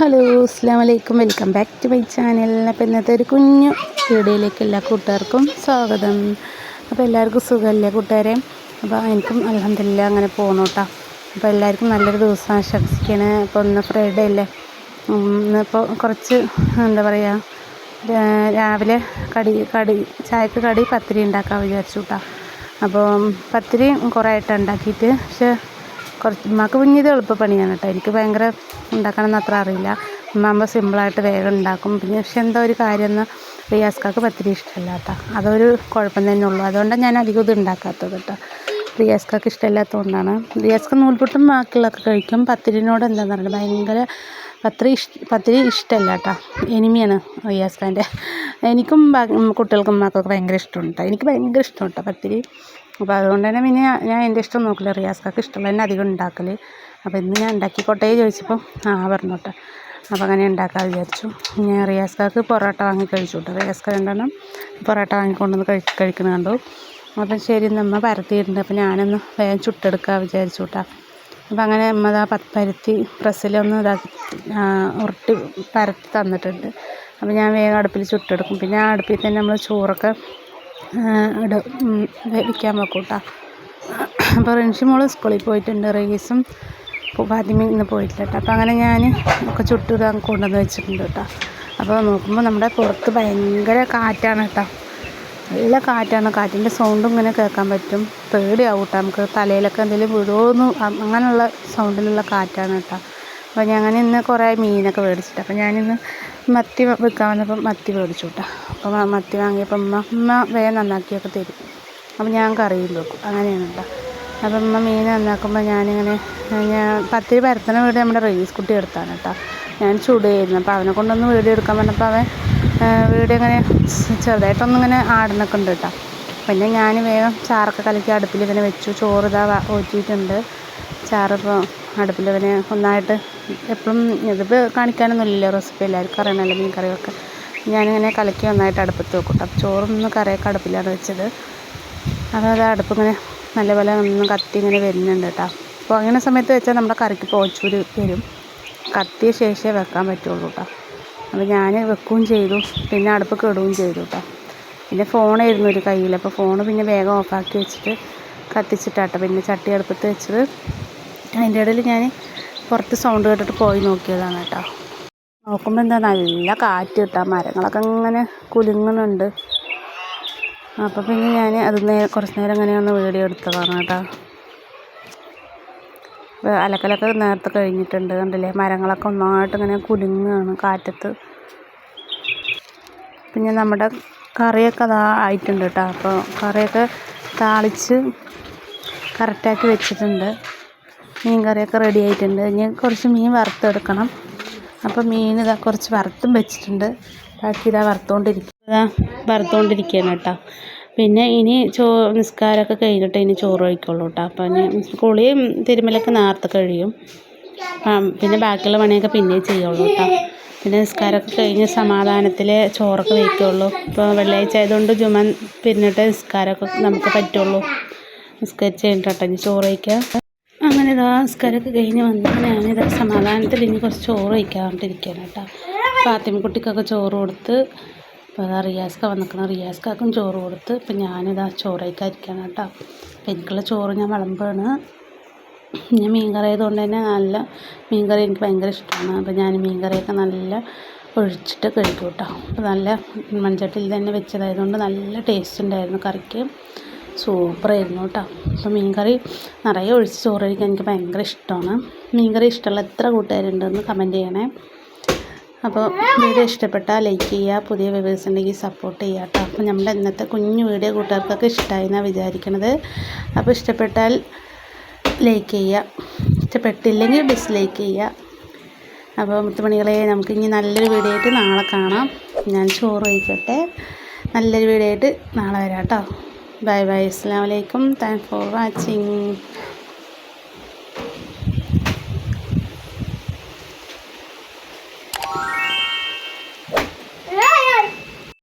Hello അസ്സാം വലൈക്കും welcome back to my channel. അപ്പോൾ ഇന്നത്തെ ഒരു കുഞ്ഞു വീഡിയോയിലേക്ക് എല്ലാ കൂട്ടുകാർക്കും സ്വാഗതം. അപ്പോൾ എല്ലാവർക്കും സുഖമല്ലേ കൂട്ടുകാരെ? അപ്പോൾ എനിക്കും അലഹമില്ല അങ്ങനെ പോകണം കേട്ടോ അപ്പോൾ എല്ലാവർക്കും നല്ലൊരു ദിവസം ആശംസിക്കുകയാണ് അപ്പോൾ ഇന്ന് ഫ്രൈഡേ അല്ലേ? ഇന്നിപ്പോൾ കുറച്ച് എന്താ പറയുക രാവിലെ കടി കടി ചായക്ക് കടി പത്തിരി ഉണ്ടാക്കാൻ വിചാരിച്ചു കേട്ടോ അപ്പോൾ പത്തിരി കുറേ ആയിട്ട് ഉണ്ടാക്കിയിട്ട് പക്ഷേ കുറച്ച് ഉമ്മാക്ക് കുഞ്ഞിത് എളുപ്പപ്പണിയാണ് കേട്ടോ. എനിക്ക് ഭയങ്കര ഉണ്ടാക്കണമെന്ന് അത്ര അറിയില്ല. ഉമ്മാകുമ്പോൾ സിമ്പിളായിട്ട് വേഗം ഉണ്ടാക്കും. പിന്നെ പക്ഷെ എന്തോ ഒരു കാര്യമെന്ന് റിയാസ്കാക്ക് പത്തിരി ഇഷ്ടമല്ല അതൊരു കുഴപ്പം തന്നെ ഉള്ളൂ. അതുകൊണ്ടാണ് ഞാൻ അധികം ഇത് ഉണ്ടാക്കാത്തത് കേട്ടോ. റിയാസ്ക്കാക്ക് ഇഷ്ടമില്ലാത്തതുകൊണ്ടാണ്. റിയാസ്ക നൂൽപുട്ടും ബാക്കിയുള്ളതൊക്കെ കഴിക്കും. പത്തിരിനോട് എന്താണെന്ന് പറയുക ഭയങ്കര പത്തിരി ഇഷ്ട പത്തിരി ഇഷ്ടമല്ല കേട്ടോ. എനിമിയാണ് റിയാസ്കാന്റെ. എനിക്കും കുട്ടികൾക്കും ഉമ്മാക്കൊക്കെ ഭയങ്കര ഇഷ്ടമുണ്ട് എനിക്ക് ഭയങ്കര ഇഷ്ടമുണ്ട് പത്തിരി. അപ്പോൾ അതുകൊണ്ട് തന്നെ പിന്നെ ഞാൻ- എന്റെ ഇഷ്ടം നോക്കില്ല. റിയാസ്ക്കാക്ക് ഇഷ്ടമുള്ള തന്നെ അധികം ഉണ്ടാക്കൽ അപ്പോൾ ഇന്ന് ഞാൻ ഉണ്ടാക്കിക്കോട്ടേ ചോദിച്ചപ്പോൾ ആ പറഞ്ഞോട്ടെ. അപ്പോൾ അങ്ങനെ ഉണ്ടാക്കാൻ വിചാരിച്ചു. ഞാൻ റിയാസ്ക്കാക്ക് പൊറോട്ട വാങ്ങി കഴിച്ചു കേട്ടോ. റിയാസ്ക്ക രണ്ടെണ്ണം പൊറോട്ട വാങ്ങിക്കൊണ്ടുവന്ന് കഴി കഴിക്കുന്നത് കണ്ടു. അപ്പം ശരി നമ്മ പരത്തിയിട്ടുണ്ട്. അപ്പോൾ ഞാനൊന്ന് വേഗം ചുട്ടെടുക്കാൻ വിചാരിച്ചു കേട്ടോ. അപ്പോൾ അങ്ങനെ അമ്മ ഇതാ പരത്തി പ്രസ്സിലൊന്ന് ഇതാക്കി ആ, ഉരുട്ടി പരത്തി തന്നിട്ടുണ്ട്. അപ്പോൾ ഞാൻ വേഗം അടുപ്പിൽ ചുട്ടെടുക്കും. പിന്നെ ആ അടുപ്പിൽ തന്നെ നമ്മൾ ചോറൊക്കെ ആ, ഇട വേവിക്കാൻ വെക്കും കേട്ടോ അപ്പോൾ റിൻഷി മോൾ സ്കൂളിൽ പോയിട്ടുണ്ട്. റയീസും ഫാത്തിമ ഇന്ന് പോയിട്ടില്ല കേട്ടോ. അപ്പോൾ അങ്ങനെ ഞാൻ ഒക്കെ ചുട്ടിടാൻ കൊണ്ടുവന്ന് വെച്ചിട്ടുണ്ട് കേട്ടോ. അപ്പോൾ നോക്കുമ്പോൾ നമ്മുടെ പുറത്ത് ഭയങ്കര കാറ്റാണ് കേട്ടോ. നല്ല കാറ്റാണ്. കാറ്റിന്റെ സൗണ്ടും ഇങ്ങനെ കേൾക്കാൻ പറ്റും. പേടിയാവും കേട്ടോ നമുക്ക് തലയിലൊക്കെ എന്തെങ്കിലും വീഴുമോന്ന് അങ്ങനെയുള്ള സൗണ്ടിലുള്ള കാറ്റാണ് കേട്ടോ. അപ്പോൾ ഞങ്ങൾ ഇന്ന് കുറേ മീനൊക്കെ മേടിച്ചിട്ട് അപ്പോൾ ഞാനിന്ന് മത്തി വെക്കാൻ വന്നപ്പം മത്തി മേടിച്ചു കേട്ടോ അപ്പോൾ മത്തി വാങ്ങിയപ്പോൾ ഉമ്മ ഉമ്മ വേഗം നന്നാക്കിയൊക്കെ തരും. അപ്പോൾ ഞാൻ കറിയിൽ വെക്കും. അങ്ങനെയാണ് കേട്ടോ അപ്പം ഉമ്മ മീൻ നന്നാക്കുമ്പോൾ ഞാനിങ്ങനെ ഞാൻ പത്തിരി പരത്തണ വീട് നമ്മുടെ റീസ് കുട്ടി എടുത്താണ് കേട്ടോ ഞാൻ ചുടുകയായിരുന്നു. അപ്പോൾ അവനെ കൊണ്ടൊന്ന് വീഡിയോ എടുക്കാൻ പറഞ്ഞപ്പോൾ അവൻ വീഡിയോ ഇങ്ങനെ ചെറുതായിട്ടൊന്നിങ്ങനെ ആടുന്നൊക്കെ ഉണ്ട് കേട്ടോ പിന്നെ ഞാൻ വേഗം ചാറൊക്കെ കലക്കി അടുപ്പിൽ ഇങ്ങനെ വെച്ചു. ചോറ് ഇതാ ഊറ്റിയിട്ടുണ്ട്. ചാറിപ്പോൾ അടുപ്പിൽ പിന്നെ ഒന്നായിട്ട് എപ്പോഴും ഇതിപ്പോൾ കാണിക്കാനൊന്നുമില്ലല്ലോ റെസിപ്പി. എല്ലാവർക്കും അറിയണമല്ലോ മീൻ കറിയൊക്കെ ഞാനിങ്ങനെ കലക്കി ഒന്നായിട്ട് അടുപ്പത്ത് വെക്കും കേട്ടോ. ചോറൊന്നും കറിയൊക്കെ അടുപ്പിലാണ് വെച്ചത്. അപ്പോൾ അത് അടുപ്പ് ഇങ്ങനെ നല്ലപോലെ ഒന്ന് കത്തി ഇങ്ങനെ വരുന്നുണ്ട് കേട്ടോ. അപ്പോൾ അങ്ങനെ സമയത്ത് വെച്ചാൽ നമ്മുടെ കറിക്ക് പോച്ചൂര് വരും. കത്തിയ ശേഷമേ വെക്കാൻ പറ്റുള്ളൂ കേട്ടോ. അപ്പോൾ ഞാൻ വെക്കുകയും ചെയ്തു. പിന്നെ അടുപ്പ് കെടുകയും ചെയ്തു കേട്ടോ. പിന്നെ ഫോണായിരുന്നു ഒരു കയ്യിൽ. അപ്പോൾ ഫോൺ പിന്നെ വേഗം ഓഫാക്കി വെച്ചിട്ട് കത്തിച്ചിട്ടാട്ടോ പിന്നെ ചട്ടി അടുപ്പത്ത് വെച്ചത്. അതിന്റെ ഇടയിൽ ഞാൻ പുറത്ത് സൗണ്ട് കേട്ടിട്ട് പോയി നോക്കിയതാണ് കേട്ടോ. നോക്കുമ്പോൾ എന്താ നല്ല കാറ്റ് കിട്ടാം മരങ്ങളൊക്കെ ഇങ്ങനെ കുലുങ്ങുന്നുണ്ട്. അപ്പോൾ പിന്നെ ഞാൻ അത് കുറച്ച് നേരം ഇങ്ങനെ ഒന്ന് വീഡിയോ എടുത്തതാണ് കേട്ടോ. അലക്കലൊക്കെ നേരത്തെ കഴിഞ്ഞിട്ടുണ്ട് കണ്ടില്ലേ? മരങ്ങളൊക്കെ ഒന്നായിട്ട് ഇങ്ങനെ കുലുങ്ങുകയാണ് കാറ്റത്ത്. പിന്നെ നമ്മുടെ കറിയൊക്കെ അതാ ആയിട്ടുണ്ട് കേട്ടോ. അപ്പോൾ കറിയൊക്കെ താളിച്ച് കറക്റ്റാക്കി വെച്ചിട്ടുണ്ട്. മീൻ കറിയൊക്കെ റെഡി ആയിട്ടുണ്ട്. ഇനി കുറച്ച് മീൻ വറുത്തെടുക്കണം. അപ്പോൾ മീൻ ഇതാ കുറച്ച് വറുത്തും വെച്ചിട്ടുണ്ട്. ബാക്കി ഇതാ വറുത്തോണ്ടിരിക്കുകയാണ് വറുത്തുകൊണ്ടിരിക്കുകയാണ് കേട്ടോ. പിന്നെ ഇനി ചോ നിസ്കാരമൊക്കെ കഴിഞ്ഞിട്ട് ഇനി ചോറ് കഴിക്കുള്ളൂ കേട്ടോ. അപ്പോൾ ഇനി കുളിയും തിരുമലൊക്കെ നേരത്തെ കഴിയും. പിന്നെ ബാക്കിയുള്ള പണിയൊക്കെ പിന്നെ ചെയ്യുള്ളൂ കേട്ടോ. പിന്നെ നിസ്കാരമൊക്കെ കഴിഞ്ഞ് സമാധാനത്തിൽ ചോറൊക്കെ വയ്ക്കുള്ളൂ ഇപ്പോൾ വെള്ളിയാഴ്ച ആയതുകൊണ്ട് ജുമൻ പിന്നിട്ട് നിസ്കാരമൊക്കെ നമുക്ക് പറ്റുള്ളൂ. നിസ്കരിച്ച് കഴിഞ്ഞിട്ട് കേട്ടോ ഇനി ചോറ് വയ്ക്കുക ഇതാ സ്കരൊക്കെ കഴിഞ്ഞ് ഞാൻ ഞാനിതാ സമാധാനത്തിൽ ഇനി കുറച്ച് ചോറ് വയ്ക്കാണ്ടിരിക്കുകയാണ് കേട്ടോ. ഫാത്തിമക്കുട്ടിക്കൊക്കെ ചോറ് കൊടുത്ത് അപ്പോൾ അതാ റിയാസ്ക്ക വന്നിക്കണം റിയാസ്ക്കാക്കും ചോറ് കൊടുത്ത് ഇപ്പം ഞാനിതാ ചോറ് വയ്ക്കാതിരിക്കുകയാണ് കേട്ടോ. അപ്പം എനിക്കുള്ള ചോറ് ഞാൻ വിളമ്പാണ്. ഞാൻ മീൻ കറി ആയതുകൊണ്ട് തന്നെ നല്ല മീൻ കറി എനിക്ക് ഭയങ്കര ഇഷ്ടമാണ്. അപ്പോൾ ഞാൻ മീൻ കറിയൊക്കെ നല്ല ഒഴിച്ചിട്ട് കഴിക്കും കേട്ടോ. അപ്പോൾ നല്ല മൺചട്ടിയിൽ തന്നെ വെച്ചതായതുകൊണ്ട് നല്ല ടേസ്റ്റ് ഉണ്ടായിരുന്നു കറിക്ക്. സൂപ്പറായിരുന്നു കേട്ടോ. അപ്പോൾ മീൻകറി നിറയെ ഒഴിച്ച് ചോറ് കഴിക്കാൻ എനിക്ക് ഭയങ്കര ഇഷ്ടമാണ്. മീൻകറി ഇഷ്ടമുള്ള എത്ര കൂട്ടുകാരുണ്ടെന്ന് കമന്റ് ചെയ്യണേ. അപ്പോൾ വീഡിയോ ഇഷ്ടപ്പെട്ടാൽ ലൈക്ക് ചെയ്യുക പുതിയ വ്യൂവേഴ്സ് ഉണ്ടെങ്കിൽ സപ്പോർട്ട് ചെയ്യുക കേട്ടോ. അപ്പോൾ നമ്മുടെ ഇന്നത്തെ കുഞ്ഞു വീഡിയോ കൂട്ടുകാർക്കൊക്കെ ഇഷ്ടമായി എന്നാണ് വിചാരിക്കണത്. അപ്പോൾ ഇഷ്ടപ്പെട്ടാൽ ലൈക്ക് ചെയ്യുക. ഇഷ്ടപ്പെട്ടില്ലെങ്കിൽ ഡിസ്ലൈക്ക് ചെയ്യുക. അപ്പോൾ മുത്തുമണികളെ നമുക്ക് ഇനി നല്ലൊരു വീഡിയോ ആയിട്ട് നാളെ കാണാം. ഞാൻ ചോറ് കഴിക്കട്ടെ. നല്ലൊരു വീഡിയോ ആയിട്ട് നാളെ വരാം കേട്ടോ. ബൈ ബൈ അസ്സാം വലൈക്കും താങ്ക് ഫോർ വാച്ചിങ്